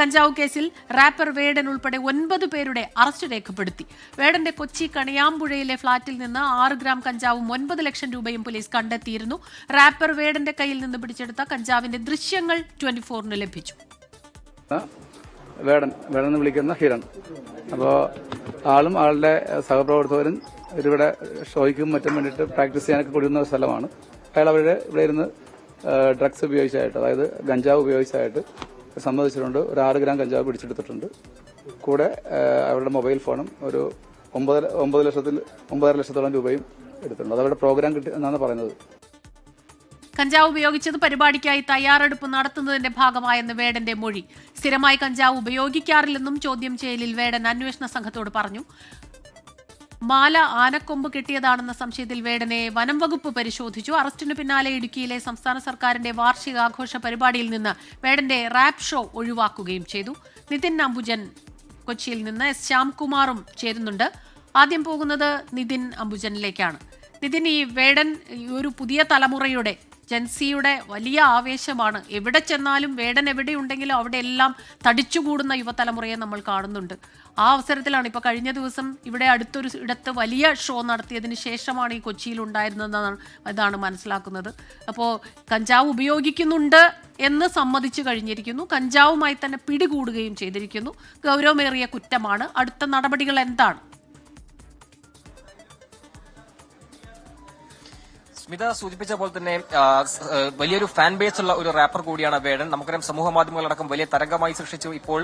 കഞ്ചാവ് കേസിൽ റാപ്പർ വേടൻ ഉൾപ്പെടെ ഒൻപത് പേരുടെ അറസ്റ്റ് രേഖപ്പെടുത്തി. വേടന്റെ കൊച്ചി കണിയാമ്പുഴയിലെ ഫ്ളാറ്റിൽ നിന്ന് ആറ് ഗ്രാം കഞ്ചാവും ഒൻപത് ലക്ഷം രൂപയും പോലീസ് കണ്ടെത്തിയിരുന്നു. റാപ്പർ വേടന്റെ കയ്യിൽ നിന്ന് പിടിച്ചെടുത്ത കഞ്ചാവിന്റെ ദൃശ്യങ്ങൾ ട്വന്റി ഫോറിന് ലഭിച്ചു. വേടൻ വേടൻ എന്ന് വിളിക്കുന്ന ഹിരൺ. അപ്പോൾ ആളും ആളുടെ സഹപ്രവർത്തകരും ഇവിടെ ഷോയ്ക്കും മറ്റും വേണ്ടിയിട്ട് പ്രാക്ടീസ് ചെയ്യാനൊക്കെ ഒരു സ്ഥലമാണ്. അയാൾ അവരുടെ ഇവിടെ ഇരുന്ന് ഡ്രഗ്സ് ഉപയോഗിച്ചായിട്ട് അതായത് ഗഞ്ചാവ് ഉപയോഗിച്ചായിട്ട് സമ്മതിച്ചിട്ടുണ്ട്. ഒരു ആറ് ഗ്രാം കഞ്ചാവ് പിടിച്ചെടുത്തിട്ടുണ്ട്. കൂടെ അവരുടെ മൊബൈൽ ഫോണും ഒരു ഒമ്പത് ഒമ്പത് ലക്ഷത്തിൽ ഒമ്പതര ലക്ഷത്തോളം രൂപയും എടുത്തിട്ടുണ്ട്. അതവരുടെ പ്രോഗ്രാം കിട്ടി എന്നാണ് പറയുന്നത്. കഞ്ചാവ് ഉപയോഗിച്ചത് പരിപാടിക്കായി തയ്യാറെടുപ്പ് നടത്തുന്നതിന്റെ ഭാഗമായെന്ന് വേടന്റെ മൊഴി. സ്ഥിരമായി കഞ്ചാവ് ഉപയോഗിക്കാറില്ലെന്നും ചോദ്യം ചെയ്യലിൽ വേടൻ അന്വേഷണ സംഘത്തോട് പറഞ്ഞു. മാല ആനക്കൊമ്പ് കിട്ടിയതാണെന്ന സംശയത്തിൽ വേടനെ വനം വകുപ്പ് പരിശോധിച്ചു. അറസ്റ്റിന് പിന്നാലെ ഇടുക്കിയിലെ സംസ്ഥാന സർക്കാരിന്റെ വാർഷികാഘോഷ പരിപാടിയിൽ നിന്ന് വേടന്റെ റാപ്പ് ഷോ ഒഴിവാക്കുകയും ചെയ്തു. നിതിൻ അംബുജൻ കൊച്ചിയിൽ നിന്ന് എസ് ശ്യാംകുമാറും ചേരുന്നുണ്ട്. ആദ്യം പോകുന്നത് നിതിൻ അംബുജനിലേക്കാണ്. നിതിൻ ഈ വേടൻ ഒരു പുതിയ തലമുറയുടെ ജൻസിയുടെ വലിയ ആവേശമാണ്. എവിടെ ചെന്നാലും വേടൻ എവിടെയുണ്ടെങ്കിലും അവിടെ എല്ലാം തടിച്ചുകൂടുന്ന യുവതലമുറയെ നമ്മൾ കാണുന്നുണ്ട്. ആ അവസരത്തിലാണ് ഇപ്പോൾ കഴിഞ്ഞ ദിവസം ഇവിടെ അടുത്തൊരു ഇടത്ത് വലിയ ഷോ നടത്തിയതിന് ശേഷമാണ് ഈ കൊച്ചിയിൽ ഉണ്ടായിരുന്നതെന്നാണ് ഇതാണ് മനസ്സിലാക്കുന്നത്. അപ്പോൾ കഞ്ചാവ് ഉപയോഗിക്കുന്നുണ്ട് എന്ന് സമ്മതിച്ചു കഴിഞ്ഞിരിക്കുന്നു. കഞ്ചാവുമായി തന്നെ പിടികൂടുകയും ചെയ്തിരിക്കുന്നു. ഗൗരവമേറിയ കുറ്റമാണ്. അടുത്ത നടപടികൾ എന്താണ്? സ്മിത സൂചിപ്പിച്ച പോലെ തന്നെ വലിയൊരു ഫാൻ ബേസ് ഉള്ള ഒരു റാപ്പർ കൂടിയാണ് വേടൻ. നമുക്കറിയാം സമൂഹ മാധ്യമങ്ങളടക്കം വലിയ തരംഗമായി സൃഷ്ടിച്ചു. ഇപ്പോൾ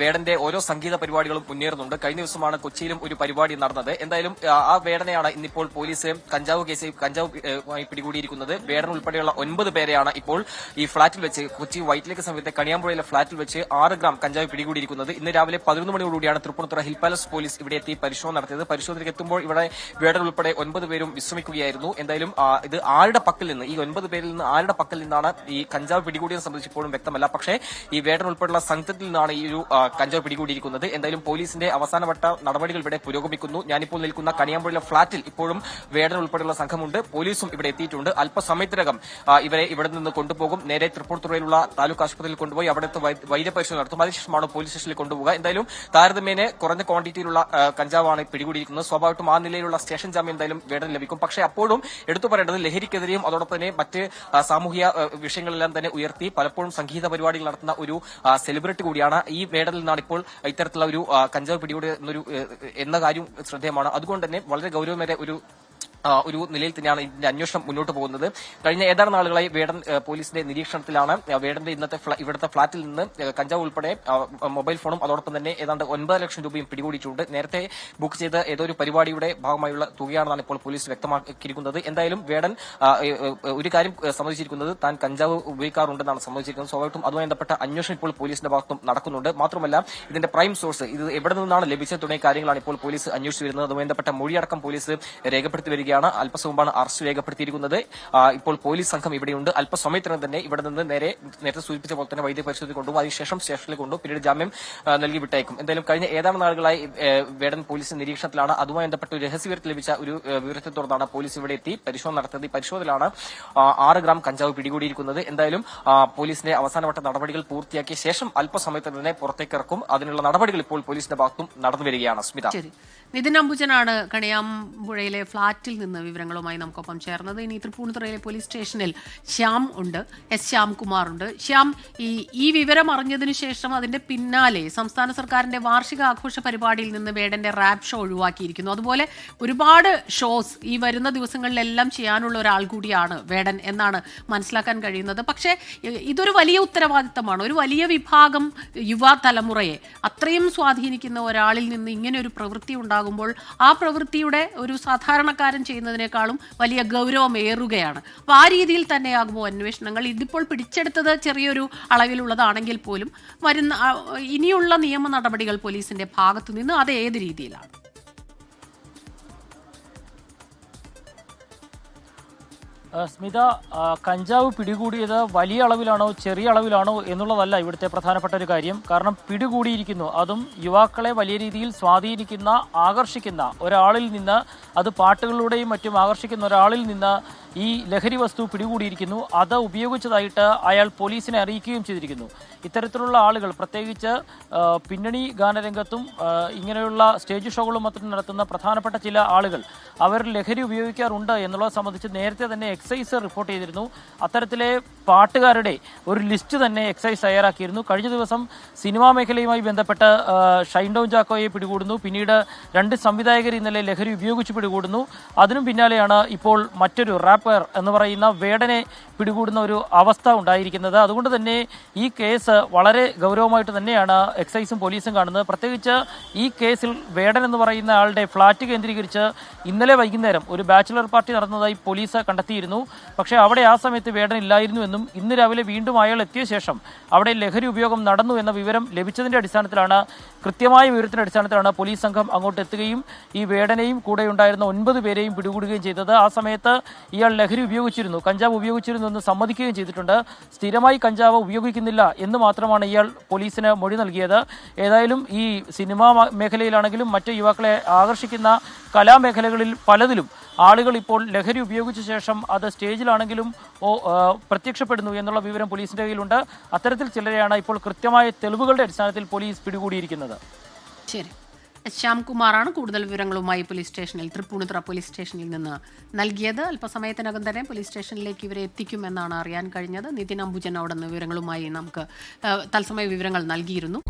വേടന്റെ ഓരോ സംഗീത പരിപാടികളും മുന്നേറുന്നുണ്ട്. കഴിഞ്ഞ ദിവസമാണ് കൊച്ചിയിലും ഒരു പരിപാടി നടന്നത്. എന്തായാലും ആ, വേടനയാണ് ഇന്നിപ്പോൾ പോലീസ് കഞ്ചാവ് കേസിൽ കഞ്ചാവ് പിടികൂടിയിരിക്കുന്നത്. വേടൻ ഉൾപ്പെടെയുള്ള ഒൻപത് പേരെയാണ് ഇപ്പോൾ ഈ ഫ്ളാറ്റിൽ വെച്ച് കൊച്ചി വൈറ്റിലേക്ക് സമീപത്തെ കണിയാമ്പുഴയിലെ ഫ്ളാറ്റിൽ വെച്ച് ആറ് ഗ്രാം കഞ്ചാവ് പിടികൂടിയിരിക്കുന്നത്. ഇന്ന് രാവിലെ പതിനൊന്ന് മണിയോടുകൂടിയാണ് തൃപ്പൂണിത്തുറ ഹിൽ പാലസ് പോലീസ് ഇവിടെ എത്തി പരിശോധന നടത്തിയത്. പരിശോധനയ്ക്ക് എത്തുമ്പോൾ ഇവിടെ വേടൻ ഉൾപ്പെടെ ഒൻപത് പേരും വിശ്രമിക്കുകയായിരുന്നു. എന്തായാലും ഇത് ആരുടെ പക്കൽ നിന്ന് ഈ ഒൻപത് പേരിൽ നിന്ന് ആരുടെ പക്കൽ നിന്നാണ് ഈ കഞ്ചാവ് പിടികൂടിയത് സംബന്ധിച്ച് ഇപ്പോഴും വ്യക്തമല്ല. പക്ഷേ ഈ വേടൻ ഉൾപ്പെടെയുള്ള സംഘത്തിൽ നിന്നാണ് ഈ ഒരു കഞ്ചാവ് പിടികൂടിയിരിക്കുന്നത്. എന്തായാലും പോലീസിന്റെ അവസാനവട്ട നടപടികൾ ഇവിടെ പുരോഗമിക്കുന്നു. ഞാനിപ്പോൾ നിൽക്കുന്ന കണിയാമ്പുഴയിലെ ഫ്ളാറ്റിൽ ഇപ്പോഴും വേടൻ ഉൾപ്പെടെയുള്ള സംഘമുണ്ട്. പോലീസും ഇവിടെ എത്തിയിട്ടുണ്ട്. അല്പസമയത്തിനകം ഇവരെ ഇവിടെ നിന്ന് കൊണ്ടുപോകും. നേരെ തൃപ്പൂർത്തുറയിലുള്ള താലൂക്ക് ആശുപത്രിയിൽ കൊണ്ടുപോയി അവിടുത്തെ വൈദ്യപരിശോധന നടത്തും. അതിനുശേഷമാണ് പോലീസ് സ്റ്റേഷനിൽ കൊണ്ടുപോകുക എന്തായാലും താരതമ്യേന കുറഞ്ഞ ക്വാണ്ടിറ്റിയിലുള്ള കഞ്ചാവാണ് പിടികൂടിയിരിക്കുന്നത്. സ്വാഭാവികമായിട്ടും ആ നിലയിലുള്ള സ്റ്റേഷൻ ജാമ്യം എന്തായാലും വേടൻ ലഭിക്കും. പക്ഷേ അപ്പോഴും എടുത്തു ലഹരിക്കെതിരെയും അതോടൊപ്പം തന്നെ മറ്റ് സാമൂഹിക വിഷയങ്ങളെല്ലാം തന്നെ ഉയർത്തി പലപ്പോഴും സംഗീത പരിപാടികൾ നടത്തുന്ന ഒരു സെലിബ്രിറ്റി കൂടിയാണ്. ഈ മേഡലിൽ നിന്നാണ് ഇപ്പോൾ ഇത്തരത്തിലുള്ള ഒരു കഞ്ചാവ് പിടികൂടി എന്നൊരു എന്ന കാര്യം ശ്രദ്ധേയമാണ്. അതുകൊണ്ട് തന്നെ വളരെ ഗൗരവമേറെ ഒരു ഒരു നിലയിൽ തന്നെയാണ് ഇതിന്റെ അന്വേഷണം മുന്നോട്ട് പോകുന്നത്. കഴിഞ്ഞ ഏതാനും നാളുകളായി വേടൻ പോലീസിന്റെ നിരീക്ഷണത്തിലാണ് വേടന്റെ ഇന്നത്തെ ഇവിടുത്തെ ഫ്ളാറ്റിൽ നിന്ന് കഞ്ചാവ് ഉൾപ്പെടെ മൊബൈൽ ഫോണും അതോടൊപ്പം തന്നെ ഏതാണ്ട് ഒൻപത് ലക്ഷം രൂപയും പിടികൂടിയിട്ടുണ്ട്. നേരത്തെ ബുക്ക് ചെയ്ത ഏതോ ഒരു പരിപാടിയുടെ ഭാഗമായുള്ള തുകയാണെന്നാണ് ഇപ്പോൾ പോലീസ് വ്യക്തമാക്കിയിരിക്കുന്നത്. എന്തായാലും വേടൻ ഒരു കാര്യം സംബന്ധിച്ചിരിക്കുന്നത് താൻ കഞ്ചാവ് ഉപയോഗിക്കാറുണ്ടെന്നാണ് സമ്മതിച്ചിരിക്കുന്നത്. സ്വാഭാവികം അതുമായി ബന്ധപ്പെട്ട അന്വേഷണം ഇപ്പോൾ പോലീസിന്റെ ഭാഗത്തും നടക്കുന്നുണ്ട്. മാത്രമല്ല ഇതിന്റെ പ്രൈം സോഴ്സ് ഇത് എവിടെ നിന്നാണ് ലഭിച്ചത് തുടങ്ങിയ കാര്യങ്ങളാണ് ഇപ്പോൾ പോലീസ് അന്വേഷിച്ചു വരുന്നത്. അതുമായി ബന്ധപ്പെട്ട മൊഴിയടക്കം പോലീസ് രേഖപ്പെടുത്തി വരികയാണ്. അല്പസം മുമ്പാണ് അറസ്റ്റ് രേഖപ്പെടുത്തിയിരിക്കുന്നത്. ഇപ്പോൾ പോലീസ് സംഘം ഇവിടെയുണ്ട്. അല്പസമയത്തിനകം തന്നെ ഇവിടെ നിന്ന് നേരെ നേരത്തെ സൂചിപ്പിച്ച പോലെ തന്നെ വൈദ്യ പരിശോധന കൊണ്ടുപോകും. അതിനുശേഷം സ്റ്റേഷനിൽ കൊണ്ടുപോകും. പിന്നീട് ജാമ്യം നൽകി വിട്ടേക്കും. എന്തായാലും കഴിഞ്ഞ ഏതാനും നാളുകളായി വേടൻ പോലീസ് നിരീക്ഷണത്തിലാണ്. അതുമായി ബന്ധപ്പെട്ട് രഹസ്യവിവരത്തിൽ ലഭിച്ച ഒരു വിവരത്തെ തുടർന്നാണ് പോലീസ് ഇവിടെ എത്തി പരിശോധന നടത്തിയത് ഈ പരിശോധനയിലാണ് ആറ് ഗ്രാം കഞ്ചാവ് പിടികൂടിയിരിക്കുന്നത്. എന്തായാലും പോലീസിന്റെ അവസാനവട്ട നടപടികൾ പൂർത്തിയാക്കിയ ശേഷം അല്പസമയത്തിന് തന്നെ പുറത്തേക്ക് ഇറക്കും. അതിനുള്ള നടപടികൾ ഇപ്പോൾ പോലീസിന്റെ ഭാഗത്തും നടന്നു വരികയാണ്. സ്മിത. നിതിൻ അംബുജനാണ് കണിയാമ്പുഴയിലെ ഫ്ളാറ്റിൽ നിന്ന് വിവരങ്ങളുമായി നമുക്കൊപ്പം ചേർന്നത്. ഇനി തൃപ്പൂണിത്തുറയിലെ പോലീസ് സ്റ്റേഷനിൽ ശ്യാം ഉണ്ട്. എസ് ശ്യാം കുമാർ ഉണ്ട്. ശ്യാം ഈ ഈ വിവരം അറിഞ്ഞതിനു ശേഷം അതിന്റെ പിന്നാലെ സംസ്ഥാന സർക്കാരിന്റെ വാർഷിക ആഘോഷ പരിപാടിയിൽ നിന്ന് വേടന്റെ റാപ്പ് ഷോ ഒഴിവാക്കിയിരിക്കുന്നു. അതുപോലെ ഒരുപാട് ഷോസ് ഈ വരുന്ന ദിവസങ്ങളിലെല്ലാം ചെയ്യാനുള്ള ഒരാൾ കൂടിയാണ് വേടൻ എന്നാണ് മനസ്സിലാക്കാൻ കഴിയുന്നത്. പക്ഷേ ഇതൊരു വലിയ ഉത്തരവാദിത്തമാണ്. ഒരു വലിയ വിഭാഗം യുവ തലമുറയെ അത്രയും സ്വാധീനിക്കുന്ന ഒരാളിൽ നിന്ന് ഇങ്ങനെ ഒരു പ്രവൃത്തി ഉണ്ടാകുമ്പോൾ ആ പ്രവൃത്തിയുടെ ഒരു സാധാരണക്കാരൻ ചെയ്യുന്നതിനേക്കാളും വലിയ ഗൗരവമേറുകയാണ് അപ്പോൾ ആ രീതിയിൽ തന്നെയാകുമോ അന്വേഷണങ്ങൾ? ഇതിപ്പോൾ പിടിച്ചെടുത്തത് ചെറിയൊരു അളവിലുള്ളതാണെങ്കിൽ പോലും വരുന്ന ഇനിയുള്ള നിയമ നടപടികൾ പോലീസിന്റെ ഭാഗത്തു നിന്ന് അത് ഏത് രീതിയിലാണ്? സ്മിത കഞ്ചാവ് പിടികൂടിയത് വലിയ അളവിലാണോ ചെറിയ അളവിലാണോ എന്നുള്ളതല്ല ഇവിടുത്തെ പ്രധാനപ്പെട്ട ഒരു കാര്യം. കാരണം പിടികൂടിയിരിക്കുന്നു. അതും യുവാക്കളെ വലിയ രീതിയിൽ സ്വാധീനിക്കുന്ന ആകർഷിക്കുന്ന ഒരാളിൽ നിന്ന് അത് പാട്ടുകളിലൂടെയും മറ്റും ആകർഷിക്കുന്ന ഒരാളിൽ നിന്ന് ഈ ലഹരി വസ്തു പിടികൂടിയിരിക്കുന്നു. അത് ഉപയോഗിച്ചതായിട്ട് അയാൾ പോലീസിനെ അറിയിക്കുകയും ചെയ്തിരിക്കുന്നു. ഇത്തരത്തിലുള്ള ആളുകൾ പ്രത്യേകിച്ച് പിന്നണി ഗാനരംഗത്തും ഇങ്ങനെയുള്ള സ്റ്റേജ് ഷോകളും മറ്റും നടത്തുന്ന പ്രധാനപ്പെട്ട ചില ആളുകൾ അവർ ലഹരി ഉപയോഗിക്കാറുണ്ട് എന്നുള്ളത് സംബന്ധിച്ച് നേരത്തെ തന്നെ എക്സൈസ് റിപ്പോർട്ട് ചെയ്തിരുന്നു. അത്തരത്തിലെ പാട്ടുകാരുടെ ഒരു ലിസ്റ്റ് തന്നെ എക്സൈസ് തയ്യാറാക്കിയിരുന്നു. കഴിഞ്ഞ ദിവസം സിനിമാ മേഖലയുമായി ബന്ധപ്പെട്ട് ഷൈൻ ഡൗൺ ചാക്കോയെ പിടികൂടുന്നു. പിന്നീട് രണ്ട് സംവിധായകർ ഇന്നലെ ലഹരി ഉപയോഗിച്ച് പിടികൂടുന്നു. അതിനും പിന്നാലെയാണ് ഇപ്പോൾ മറ്റൊരു റാപ്പർ എന്ന് പറയുന്ന വേടനെ പിടികൂടുന്ന ഒരു അവസ്ഥ ഉണ്ടായിരിക്കുന്നത്. അതുകൊണ്ട് തന്നെ ഈ കേസ് വളരെ ഗൗരവമായിട്ട് തന്നെയാണ് എക്സൈസും പോലീസും കാണുന്നത്. പ്രത്യേകിച്ച് ഈ കേസിൽ വേടൻ എന്ന് പറയുന്ന ആളുടെ ഫ്ളാറ്റ് കേന്ദ്രീകരിച്ച് ഇന്നലെ വൈകുന്നേരം ഒരു ബാച്ചിലർ പാർട്ടി നടന്നതായി പോലീസ് കണ്ടെത്തിയിരുന്നു. പക്ഷേ അവിടെ ആ സമയത്ത് വേടൻ ഇല്ലായിരുന്നു എന്നും ഇന്ന് രാവിലെ വീണ്ടും അയാൾ എത്തിയ ശേഷം അവിടെ ലഹരി ഉപയോഗം നടന്നു എന്ന വിവരം ലഭിച്ചതിന്റെ അടിസ്ഥാനത്തിലാണ് കൃത്യമായ വിവരത്തിന്റെ അടിസ്ഥാനത്തിലാണ് പോലീസ് സംഘം അങ്ങോട്ട് എത്തുകയും ഈ വേടനെയും കൂടെ ഉണ്ടായിരുന്ന ഒൻപത് പേരെയും പിടികൂടുകയും ചെയ്തത്. ആ സമയത്ത് ഇയാൾ ലഹരി ഉപയോഗിച്ചിരുന്നു കഞ്ചാവ് ഉപയോഗിച്ചിരുന്നു എന്ന് സമ്മതിക്കുകയും ചെയ്തിട്ടുണ്ട്. സ്ഥിരമായി കഞ്ചാവ് ഉപയോഗിക്കുന്നില്ല എന്ന് മാത്രമാണ് ഇയാൾ പോലീസിന് മൊഴി നൽകിയത്. ഏതായാലും ഈ സിനിമാ മേഖലയിലാണെങ്കിലും മറ്റ് യുവാക്കളെ ആകർഷിക്കുന്ന കലാമേഖലകളിൽ പലതിലും ആളുകൾ ഇപ്പോൾ ലഹരി ഉപയോഗിച്ച ശേഷം അത് സ്റ്റേജിലാണെങ്കിലും പ്രത്യക്ഷപ്പെടുന്നു എന്നുള്ള വിവരം പോലീസിന്റെ കയ്യിലുണ്ട്. അത്തരത്തിൽ ചിലരെയാണ് ഇപ്പോൾ കൃത്യമായ തെളിവുകളുടെ അടിസ്ഥാനത്തിൽ പോലീസ് പിടികൂടിയിരിക്കുന്നത്. ശരി. ശ്യാംകുമാറാണ് കൂടുതൽ വിവരങ്ങളുമായി പോലീസ് സ്റ്റേഷനിൽ തൃപ്പൂണിത്തുറ പോലീസ് സ്റ്റേഷനിൽ നിന്ന് നൽകിയത്. അല്പസമയത്തിനകം തന്നെ പോലീസ് സ്റ്റേഷനിലേക്ക് ഇവരെ എത്തിക്കുമെന്നാണ് അറിയാൻ കഴിഞ്ഞത്. നിതിൻ അംബുജൻ അവിടെ നിന്ന് വിവരങ്ങളുമായി നമുക്ക് തത്സമയ വിവരങ്ങൾ നൽകിയിരുന്നു.